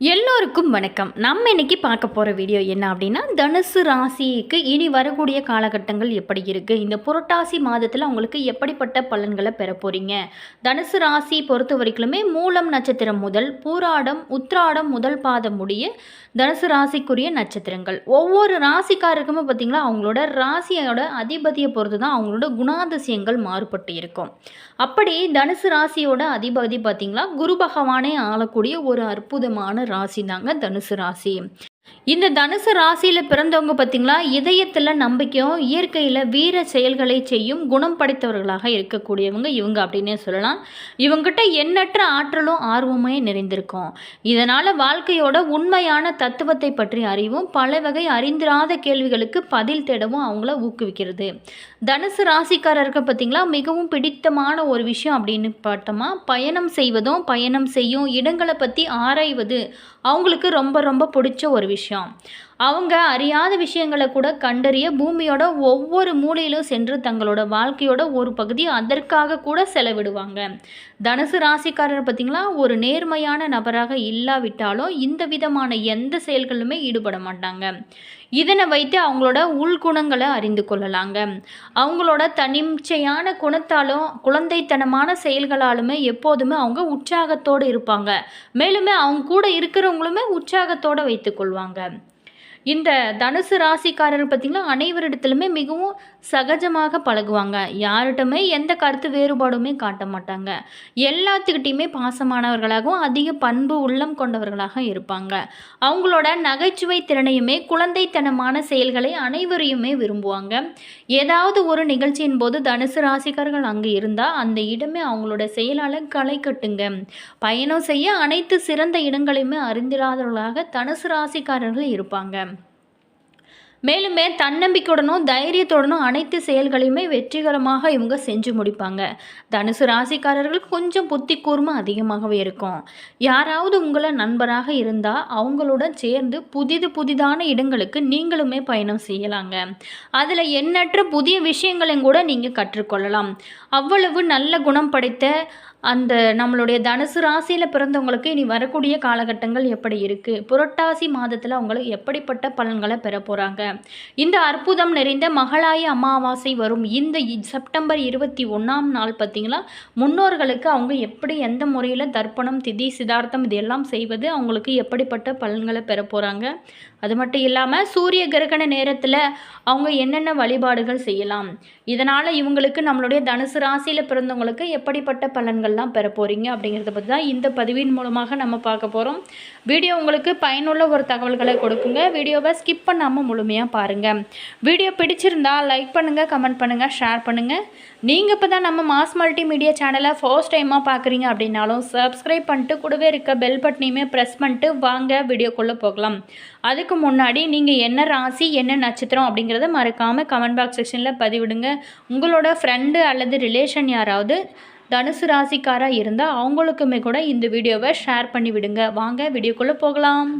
எல்லோருக்கும் வணக்கம். நம்ம இன்றைக்கி பார்க்க போகிற வீடியோ என்ன அப்படின்னா தனுசு ராசிக்கு இனி வரக்கூடிய காலகட்டங்கள் எப்படி இருக்குது இந்த புரட்டாசி மாதத்தில் உங்களுக்கு எப்படிப்பட்ட பலன்களை பெற போகிறீங்க தனுசு ராசி பொறுத்த வரைக்குமே மூலம் நட்சத்திரம் முதல் பூராடம் உத்ராடம் முதல் பாதம் முடிய தனுசு ராசிக்குரிய நட்சத்திரங்கள். ஒவ்வொரு ராசிக்காருக்குமே பார்த்திங்களா அவங்களோட ராசியோட அதிபதியை பொறுத்து தான் அவங்களோட குணாதிசயங்கள் மாறுபட்டு இருக்கும். அப்படி தனுசு ராசியோட அதிபதி பார்த்திங்களா குரு பகவானே ஆளக்கூடிய ஒரு அற்புதமான ராசி தாங்க தனுசு ராசி. இந்த தனுசு ராசியில் பிறந்தவங்க பார்த்திங்களா இதயத்தில் நம்பிக்கையும் இயற்கையில் வீர செயல்களை செய்யும் குணம் படைத்தவர்களாக இருக்கக்கூடியவங்க இவங்க அப்படின்னே சொல்லலாம். இவங்ககிட்ட எண்ணற்ற ஆற்றலும் ஆர்வமே நிறைந்திருக்கும். இதனால் வாழ்க்கையோட உண்மையான தத்துவத்தை பற்றி அறிவும் பல வகை அறிந்திராத கேள்விகளுக்கு பதில் தேடவும் அவங்கள ஊக்குவிக்கிறது. தனுசு ராசிக்காரருக்கு பார்த்திங்களா மிகவும் பிடித்தமான ஒரு விஷயம் அப்படின்னு பார்த்தோமா பயணம் செய்வதும் பயணம் செய்யும் இடங்களை பற்றி ஆராய்வது அவங்களுக்கு ரொம்ப ரொம்ப பிடிச்ச ஒரு விஷயம். 그. அவங்க அறியாத விஷயங்களை கூட கண்டறிய பூமியோட ஒவ்வொரு மூலையிலும் சென்று தங்களோட வாழ்க்கையோட ஒரு பகுதி அதற்காக கூட செலவிடுவாங்க. தனுசு ராசிக்காரர் பார்த்திங்களா? ஒரு நேர்மையான நபராக இல்லாவிட்டாலும் இந்த விதமான எந்த செயல்களுமே ஈடுபட மாட்டாங்க. இதனை வைத்து அவங்களோட உள்குணங்களை அறிந்து கொள்ளலாங்க. அவங்களோட தனிச்சையான குணத்தாலும் குழந்தைத்தனமான செயல்களாலுமே எப்போதுமே அவங்க உற்சாகத்தோடு இருப்பாங்க. மேலுமே அவங்க கூட இருக்கிறவங்களுமே உற்சாகத்தோடு வைத்துக்கொள்வாங்க இந்த தனுசு ராசிக்காரர் பார்த்திங்கன்னா அனைவரிடத்துலையுமே மிகவும் சகஜமாக பழகுவாங்க. யார்கிட்டமே எந்த கருத்து வேறுபாடுமே காட்ட மாட்டாங்க. எல்லாத்துக்கிட்டையுமே பாசமானவர்களாகவும் அதிக பண்பு உள்ளம் கொண்டவர்களாக இருப்பாங்க. அவங்களோட நகைச்சுவை திறனையுமே குழந்தைத்தனமான செயல்களை அனைவரையுமே விரும்புவாங்க. ஏதாவது ஒரு நிகழ்ச்சியின் போது தனுசு ராசிக்காரர்கள் அங்கே இருந்தால் அந்த இடமே அவங்களோட செயலால் களை கட்டுங்க. பயணம் செய்ய அனைத்து சிறந்த இடங்களையுமே அறிந்திராதவர்களாக தனுசு ராசிக்காரர்கள் இருப்பாங்க. மேலுமே தன்னம்பிக்கையுடனும் தைரியத்துடனும் அனைத்து செயல்களையுமே வெற்றிகரமாக இவங்க செஞ்சு முடிப்பாங்க. தனுசு ராசிக்காரர்கள் கொஞ்சம் புத்தி கூர்மை அதிகமாகவே இருக்கும். யாராவது உங்களை நண்பராக இருந்தால் அவங்களுடன் சேர்ந்து புதிது புதிதான இடங்களுக்கு நீங்களுமே பயணம் செய்யலாங்க. அதில் எண்ணற்ற புதிய விஷயங்களையும் கூட நீங்கள் கற்றுக்கொள்ளலாம். அவ்வளவு நல்ல குணம் படைத்த அந்த நம்மளுடைய தனுசு ராசியில் பிறந்தவங்களுக்கு இனி வரக்கூடிய காலகட்டங்கள் எப்படி இருக்குது புரட்டாசி மாதத்தில் அவங்களுக்கு எப்படிப்பட்ட பலன்களை பெற போகிறாங்க இந்த அற்புதம் நிறைந்த மகளாய அமாவாசை வரும். இந்த செப்டம்பர் இருபத்தி ஒன்றாம் நாள் பார்த்திங்களா முன்னோர்களுக்கு அவங்க எப்படி எந்த முறையில் தர்ப்பணம் திதி சிதார்த்தம் இதெல்லாம் செய்வது அவங்களுக்கு எப்படிப்பட்ட பலன்களை பெற போகிறாங்க அது மட்டும் இல்லாமல் சூரிய கிரகண நேரத்தில் அவங்க என்னென்ன வழிபாடுகள் செய்யலாம்? இதனால் இவங்களுக்கு நம்மளுடைய தனுசு ராசியில் பிறந்தவங்களுக்கு எப்படிப்பட்ட பலன்கள் பலன்கள்லாம் பெற போகிறீங்க அப்படிங்கிறத பற்றி தான் இந்த பதிவின் மூலமாக நம்ம பார்க்க போகிறோம் வீடியோ உங்களுக்கு பயனுள்ள ஒரு தகவல்களை கொடுக்குங்க. வீடியோவை ஸ்கிப் பண்ணாமல் முழுமையாக பாருங்கள் வீடியோ பிடிச்சிருந்தா லைக் பண்ணுங்கள் கமெண்ட் பண்ணுங்கள் ஷேர் பண்ணுங்கள் நீங்கள் இப்போ தான் நம்ம மாஸ் மல்டிமீடியா சேனலை ஃபர்ஸ்ட் டைமாக பார்க்குறீங்க அப்படின்னாலும் சப்ஸ்கிரைப் பண்ணிட்டு கூடவே இருக்க பெல் பட்டனையுமே ப்ரெஸ் பண்ணிட்டு வாங்க வீடியோக்குள்ளே போகலாம். அதுக்கு முன்னாடி நீங்கள் என்ன ராசி என்ன நட்சத்திரம் அப்படிங்கிறத மறக்காமல் கமெண்ட் பாக்ஸ் செக்ஷனில் பதிவிடுங்க. உங்களோட ஃப்ரெண்டு அல்லது ரிலேஷன் யாராவது தனுசு ராசிக்காராக இருந்தால் அவங்களுக்குமே கூட இந்த வீடியோவை ஷேர் பண்ணி விடுங்க. வாங்க வீடியோக்குள்ளே போகலாம்.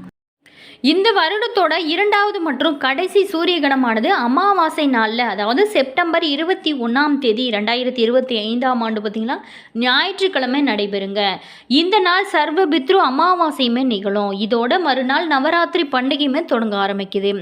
இந்த வருடத்தோட இரண்டாவது மற்றும் கடைசி சூரிய கணமானது அமாவாசை நாளில் அதாவது செப்டம்பர் இருபத்தி ஒன்றாம் தேதி ரெண்டாயிரத்தி இருபத்தி ஐந்தாம் ஆண்டு பார்த்திங்கன்னா ஞாயிற்றுக்கிழமை நடைபெறுங்க. இந்த நாள் சர்வ பித்ரு அமாவாசையுமே நிகழும். இதோட மறுநாள் நவராத்திரி பண்டிகையுமே தொடங்க ஆரம்பிக்குது.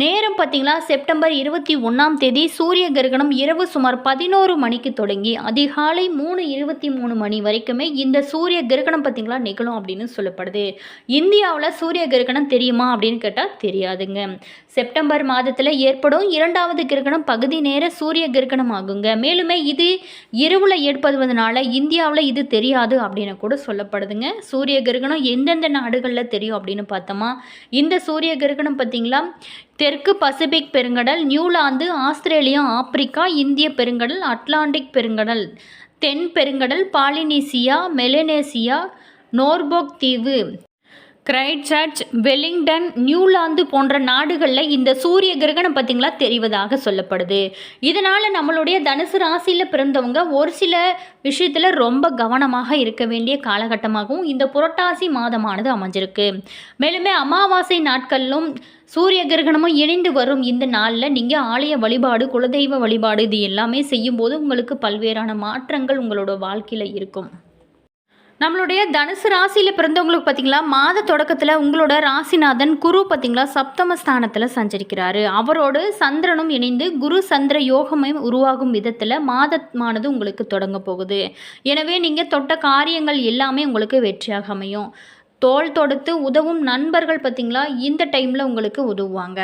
நேரம் பார்த்தீங்களா? செப்டம்பர் இருபத்தி ஒன்றாம் தேதி சூரிய கிரகணம் இரவு சுமார் பதினோரு மணிக்கு தொடங்கி அதிகாலை மூணு இருபத்தி மூணு மணி வரைக்குமே இந்த சூரிய கிரகணம் பார்த்தீங்களா நிகழும் அப்படின்னு சொல்லப்படுது. இந்தியாவில் சூரிய கிரகணம் தெரியுமா அப்படின்னு கேட்டால் தெரியாதுங்க. செப்டம்பர் மாதத்தில் ஏற்படும் இரண்டாவது கிரகணம் பகுதி நேர சூரிய கிரகணம் ஆகுங்க. மேலுமே இது இரவில் ஏற்படுவதனால இந்தியாவில் இது தெரியாது அப்படின்னு கூட சொல்லப்படுதுங்க. சூரிய கிரகணம் எந்தெந்த நாடுகளில் தெரியும் அப்படின்னு பார்த்தோமா? இந்த சூரிய கிரகணம் பார்த்தீங்களா தெற்கு பசிபிக் பெருங்கடல் நியூலாந்து ஆஸ்திரேலியா ஆப்பிரிக்கா இந்திய பெருங்கடல் அட்லாண்டிக் பெருங்கடல் தென் பெருங்கடல் பாலினீசியா மெலனேசியா நோர்போக் தீவு கிரைட்சர்ச் வெலிங்டன் நியூலாந்து போன்ற நாடுகளில் இந்த சூரிய கிரகணம் பார்த்திங்களா தெரிவதாக சொல்லப்படுது. இதனால் நம்மளுடைய தனுசு ராசியில் பிறந்தவங்க ஒரு சில விஷயத்தில் ரொம்ப கவனமாக இருக்க வேண்டிய காலகட்டமாகவும் இந்த புரட்டாசி மாதமானது அமைஞ்சிருக்கு. மேலுமே அமாவாசை நாட்களிலும் சூரிய கிரகணமும் இணைந்து வரும் இந்த நாளில் நீங்கள் ஆலய வழிபாடு குலதெய்வ வழிபாடு இது எல்லாமே செய்யும்போது உங்களுக்கு பல்வேறான மாற்றங்கள் உங்களோட வாழ்க்கையில் இருக்கும். நம்மளுடைய தனுசு ராசியில் பிறந்தவங்களுக்கு பார்த்தீங்களா மாத தொடக்கத்தில் உங்களோட ராசிநாதன் குரு பார்த்திங்களா சப்தம ஸ்தானத்தில் சஞ்சரிக்கிறாரு. அவரோடு சந்திரனும் இணைந்து குரு சந்திர யோகமையும் உருவாகும் விதத்தில் மாதமானது உங்களுக்கு தொடங்க போகுது. எனவே நீங்கள் தொட்ட காரியங்கள் எல்லாமே உங்களுக்கு வெற்றியாக அமையும். தோல் தொடுத்து உதவும் நண்பர்கள் பார்த்தீங்களா? இந்த டைமில் உங்களுக்கு உதவுவாங்க.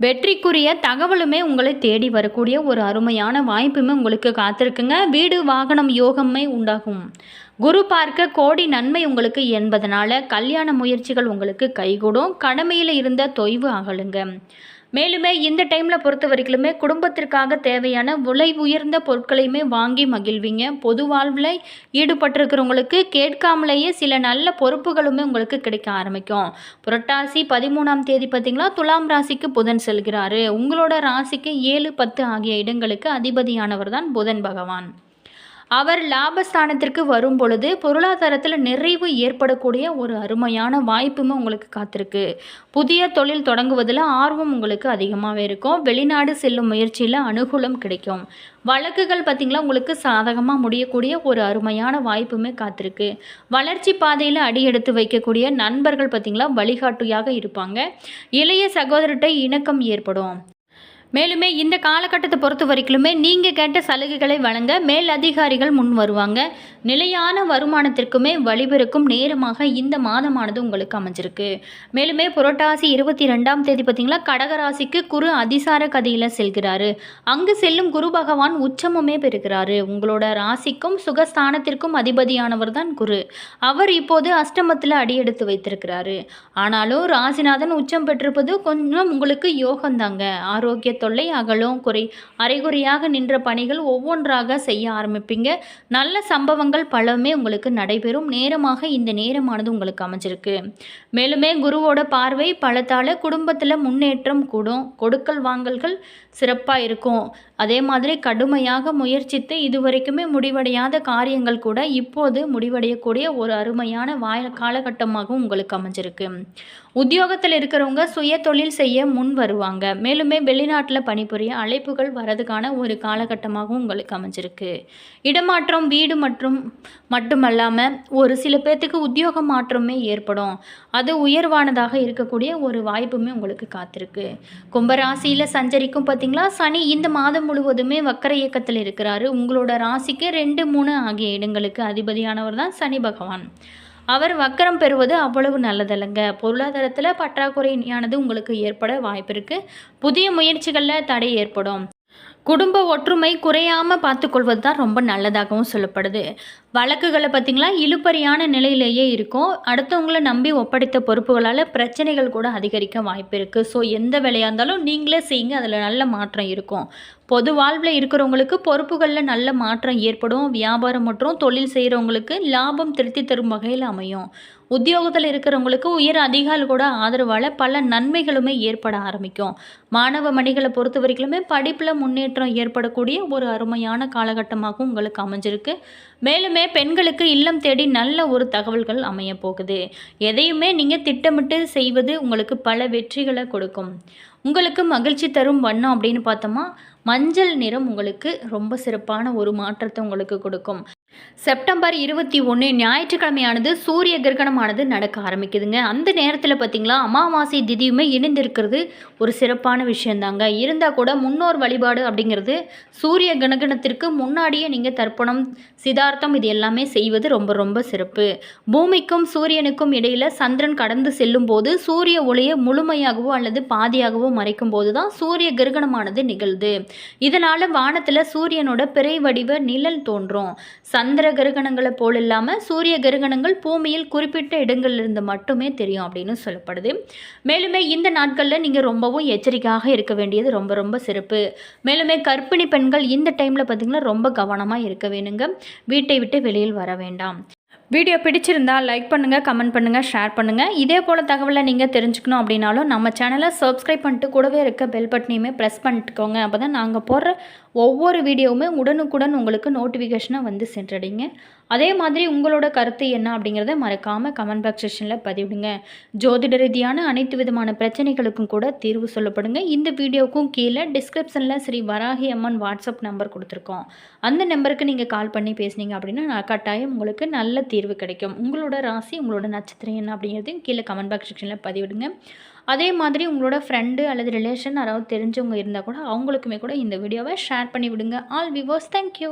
வெற்றிக்குரிய தகவலுமே உங்களை தேடி வரக்கூடிய ஒரு அருமையான வாய்ப்புமே உங்களுக்கு காத்திருக்குங்க. வீடு வாகனம் யோகமே உண்டாகும். குரு பார்க்க கோடி நன்மை உங்களுக்கு என்பதனால கல்யாண முயற்சிகள் உங்களுக்கு கைகூடும். கடமையில் இருந்த தொய்வு அகலுங்க. மேலுமே இந்த டைமில் பொறுத்த வரைக்குமே குடும்பத்திற்காக தேவையான விலை உயர்ந்த பொருட்களையுமே வாங்கி மகிழ்வீங்க. பொது வாழ்வில் ஈடுபட்டிருக்கிறவங்களுக்கு கேட்காமலேயே சில நல்ல பொறுப்புகளுமே உங்களுக்கு கிடைக்க ஆரம்பிக்கும். புரட்டாசி பதிமூணாம் தேதி பார்த்திங்களா? துலாம் ராசிக்கு புதன் செல்கிறாரு. உங்களோட ராசிக்கு ஏழு பத்து ஆகிய இடங்களுக்கு அதிபதியானவர் தான் புதன் பகவான். அவர் லாபஸ்தானத்திற்கு வரும் பொழுது பொருளாதாரத்தில் நிறைவு ஏற்படக்கூடிய ஒரு அருமையான வாய்ப்புமே உங்களுக்கு காத்திருக்கு. புதிய தொழில் தொடங்குவதில் ஆர்வம் உங்களுக்கு அதிகமாகவே இருக்கும். வெளிநாடு செல்லும் முயற்சியில் அனுகூலம் கிடைக்கும். வழக்குகள் பார்த்திங்களா உங்களுக்கு சாதகமாக முடியக்கூடிய ஒரு அருமையான வாய்ப்புமே காத்திருக்கு. வளர்ச்சி பாதையில் அடி எடுத்து வைக்கக்கூடிய நண்பர்கள் பார்த்திங்களா வழிகாட்டியாக இருப்பாங்க. இளைய சகோதரர்கிட்ட இணக்கம் ஏற்படும். மேலுமே இந்த காலகட்டத்தை பொறுத்த வரைக்குமே நீங்கள் கேட்ட சலுகைகளை வழங்க மேல் அதிகாரிகள் முன் வருவாங்க. நிலையான வருமானத்திற்குமே வழிபிறக்கும் நேரமாக இந்த மாதமானது உங்களுக்கு அமைஞ்சிருக்கு. மேலுமே புரட்டாசி இருபத்தி ரெண்டாம் தேதி பார்த்தீங்களா? கடகராசிக்கு குரு அதிசார கதையில் செல்கிறாரு. அங்கு செல்லும் குரு பகவான் உச்சமுமே பெறுகிறாரு. உங்களோட ராசிக்கும் சுகஸ்தானத்திற்கும் அதிபதியானவர் தான் குரு. அவர் இப்போது அஷ்டமத்தில் அடியெடுத்து வைத்திருக்கிறாரு. ஆனாலும் ராசிநாதன் உச்சம் பெற்றிருப்பது கொஞ்சம் உங்களுக்கு யோகம்தாங்க. ஆரோக்கிய தொல்லை அகலும் குறை அரைகுறையாக நின்ற பணிகள் ஒவ்வொன்றாக செய்ய ஆரம்பிப்பீங்க. நல்ல சம்பவங்கள் பலமே உங்களுக்கு நடைபெறும். நேரமாக இந்த நேரமானது உங்களுக்கு அமைஞ்சிருக்கு. மேலுமே குருவோட பார்வை பலத்தால் குடும்பத்தில் முன்னேற்றம் கூடும். கொடுக்கல் வாங்கல்கள் சிறப்பாக இருக்கும். அதே மாதிரி கடுமையாக முயற்சித்து இதுவரைக்குமே முடிவடையாத காரியங்கள் கூட இப்போது முடிவடையக்கூடிய ஒரு அருமையான வாய காலகட்டமாகவும் உங்களுக்கு அமைஞ்சிருக்கு. உத்தியோகத்தில் இருக்கிறவங்க சுய தொழில் செய்ய முன் வருவாங்க. மேலுமே வெளிநாட்டில் பணிபுரிய அழைப்புகள் வரதுக்கான ஒரு காலகட்டமாகவும் உங்களுக்கு அமைஞ்சிருக்கு. இடமாற்றம் வீடு மற்றும் மட்டுமல்லாமல் ஒரு சில பேர்த்துக்கு உத்தியோக மாற்றமே ஏற்படும். அது உயர்வானதாக இருக்கக்கூடிய ஒரு வாய்ப்புமே உங்களுக்கு காத்திருக்கு. கும்பராசியில் சஞ்சரிக்கும் பார்த்தீங்களா சனி இந்த மாதம் முழுவதுமே வக்கர இயக்கத்தில் இருக்கிறாரு. உங்களோட ராசிக்கு ரெண்டு மூணு ஆகிய இடங்களுக்கு அதிபதியானவர் தான் சனி பகவான். அவர் வக்கரம் பெறுவது அவ்வளவு நல்லதல்லங்க. பொருளாதாரத்தில் பற்றாக்குறையானது உங்களுக்கு ஏற்பட வாய்ப்பு இருக்குது புதிய முயற்சிகளில் தடை ஏற்படும். குடும்ப ஒற்றுமை குறையாமல் பார்த்துக்கொள்வது தான் ரொம்ப நல்லதாகவும் சொல்லப்படுது. வழக்குகளை பார்த்திங்களா? இழுப்பறியான நிலையிலேயே இருக்கும். அடுத்தவங்களை நம்பி ஒப்படைத்த பொறுப்புகளால் பிரச்சனைகள் கூட அதிகரிக்க வாய்ப்பு இருக்குது ஸோ எந்த வேலையாக இருந்தாலும் நீங்களே செய்யுங்க. அதில் நல்ல மாற்றம் இருக்கும். பொது வாழ்வில் இருக்கிறவங்களுக்கு பொறுப்புகளில் நல்ல மாற்றம் ஏற்படும். வியாபாரம் மற்றும் தொழில் செய்கிறவங்களுக்கு லாபம் திருத்தி தரும் வகையில் அமையும். உத்தியோகத்தில் இருக்கிறவங்களுக்கு உயர் அதிகாரி கூட ஆதரவால் பல நன்மைகளுமே ஏற்பட ஆரம்பிக்கும். மாணவ மணிகளை பொறுத்த வரைக்குமே படிப்பில் முன்னேற்றம் ஏற்படக்கூடிய ஒரு அருமையான காலகட்டமாகவும் உங்களுக்கு அமைஞ்சிருக்கு. மேலுமே பெண்களுக்கு இல்லம் தேடி நல்ல ஒரு தகவல்கள் அமைய போகுது எதையுமே நீங்கள் திட்டமிட்டு செய்வது உங்களுக்கு பல வெற்றிகளை கொடுக்கும். உங்களுக்கு மகிழ்ச்சி தரும் வண்ணம் அப்படின்னு பார்த்தோமா மஞ்சள் நிறம் உங்களுக்கு ரொம்ப சிறப்பான ஒரு மாற்றத்தை உங்களுக்கு கொடுக்கும். செப்டம்பர் இருபத்தி ஒன்று ஞாயிற்றுக்கிழமையானது சூரிய கிரகணமானது நடக்க ஆரம்பிக்குதுங்க. அந்த நேரத்தில் பார்த்திங்களா அமாவாசை திதியுமே இணைந்திருக்கிறது ஒரு சிறப்பான விஷயந்தாங்க. இருந்தால் கூட முன்னோர் வழிபாடு அப்படிங்கிறது சூரிய கிரகணத்திற்கு முன்னாடியே நீங்கள் தர்ப்பணம் சிதார்த்தம் இது எல்லாமே செய்வது ரொம்ப ரொம்ப சிறப்பு. பூமிக்கும் சூரியனுக்கும் இடையில் சந்திரன் கடந்து செல்லும் போது சூரிய ஒளியை முழுமையாகவோ அல்லது பாதியாகவோ மறைக்கும் போது தான் சூரிய கிரகணமானது நிகழ்து. இதனால் வானத்தில் சூரியனோட பிறை வடிவ நிழல் தோன்றும். சந்திர கிரகணங்களை போல் இல்லாமல் சூரிய கிரகணங்கள் பூமியில் குறிப்பிட்ட இடங்கள்லேருந்து மட்டுமே தெரியும் அப்படின்னு சொல்லப்படுது. மேலுமே இந்த நாட்களில் நீங்கள் ரொம்பவும் எச்சரிக்கையாக இருக்க வேண்டியது ரொம்ப ரொம்ப சிறப்பு. மேலுமே கர்ப்பிணி பெண்கள் இந்த டைமில் பார்த்திங்கன்னா ரொம்ப கவனமாக இருக்க வேணுங்க. வீட்டை விட்டு வெளியில் வர வேண்டாம். வீடியோ பிடிச்சிருந்தா லைக் பண்ணுங்கள் கமெண்ட் பண்ணுங்கள் ஷேர் பண்ணுங்கள் இதே போல் தகவலை நீங்கள் தெரிஞ்சுக்கணும் அப்படின்னாலும் நம்ம சேனலை சப்ஸ்கிரைப் பண்ணிட்டு கூடவே இருக்க பெல் பட்டனையுமே ப்ரெஸ் பண்ணிட்டுக்கோங்க. அப்போ தான் நாங்கள் போடுற ஒவ்வொரு வீடியோவுமே உடனுக்குடன் உங்களுக்கு நோட்டிஃபிகேஷனாக வந்து சென்றடைங்க அதே மாதிரி உங்களோட கருத்து என்ன அப்படிங்கிறத மறக்காமல் கமெண்ட் பாக்ஸ் செஷனில் பதிவிடுங்க. ஜோதிட ரீதியான அனைத்து விதமான பிரச்சனைகளுக்கும் கூட தீர்வு சொல்லப்படுங்க. இந்த வீடியோவுக்கும் கீழே டிஸ்கிரிப்ஷனில் ஸ்ரீ வராகி அம்மன் வாட்ஸ்அப் நம்பர் கொடுத்துருக்கோம். அந்த நம்பருக்கு நீங்கள் கால் பண்ணி பேசுனீங்க அப்படின்னா நான் கட்டாயம் உங்களுக்கு நல்ல தீர்வு கிடைக்கும். உங்களோட ராசி உங்களோட நட்சத்திரம் என்ன அப்படிங்கிறதையும் கீழே கமெண்ட் பாக்ஸ் செக்ஷனில் பதிவிடுங்க. அதே மாதிரி உங்களோட ஃப்ரெண்டு அல்லது ரிலேஷன் யாராவது தெரிஞ்சவங்க இருந்தால் கூட அவங்களுக்குமே கூட இந்த வீடியோவை ஷேர் பண்ணி விடுங்க ஆல் விவோஸ் தேங்க்யூ